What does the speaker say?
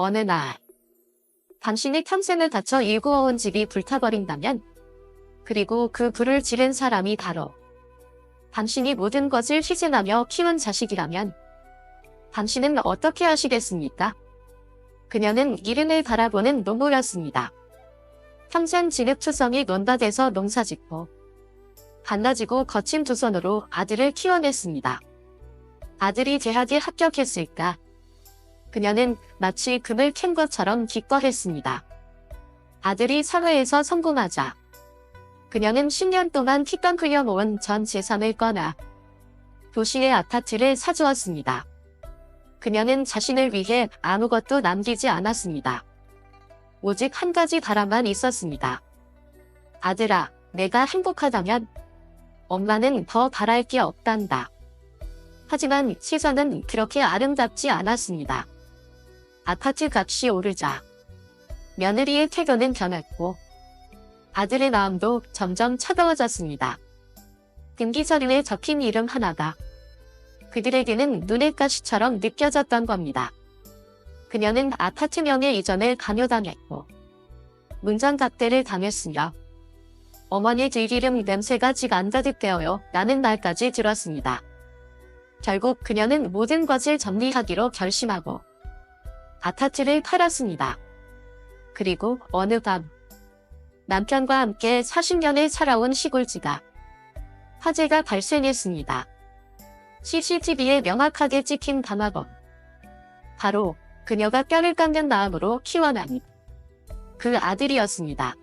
어느 날 당신이 평생을 다쳐 일구어온 집이 불타버린다면 그리고 그 불을 지른 사람이 바로 당신이 모든 것을 희생하며 키운 자식이라면 당신은 어떻게 하시겠습니까? 그녀는 이른을 바라보는 눈물이었습니다. 평생 진흙투성이 논밭에서 농사짓고 반나지고 거친 두 손으로 아들을 키워냈습니다. 아들이 대학에 합격했을까? 그녀는 마치 금을 캔 것처럼 기뻐했습니다. 아들이 사회에서 성공하자 그녀는 10년 동안 피땀 흘려 모은 전 재산을 꺼내 도시의 아파트를 사주었습니다. 그녀는 자신을 위해 아무것도 남기지 않았습니다. 오직 한 가지 바람만 있었습니다. 아들아, 내가 행복하다면 엄마는 더 바랄 게 없단다. 하지만 시선은 그렇게 아름답지 않았습니다. 아파트 값이 오르자 며느리의 태도는 변했고 아들의 마음도 점점 차가워졌습니다. 등기서류에 적힌 이름 하나가 그들에게는 눈의 가시처럼 느껴졌던 겁니다. 그녀는 아파트 명의 이전을 강요당했고 문전각대를 당했으며 어머니 들기름 냄새가 직안 가득되어요 라는 말까지 들었습니다. 결국 그녀는 모든 것을 정리하기로 결심하고 아파트를 팔았습니다. 그리고 어느 밤 남편과 함께 40년을 살아온 시골지가 화재가 발생했습니다. CCTV에 명확하게 찍힌 담화범. 바로 그녀가 뼈를 깎는 마음으로 키워낸 그 아들이었습니다.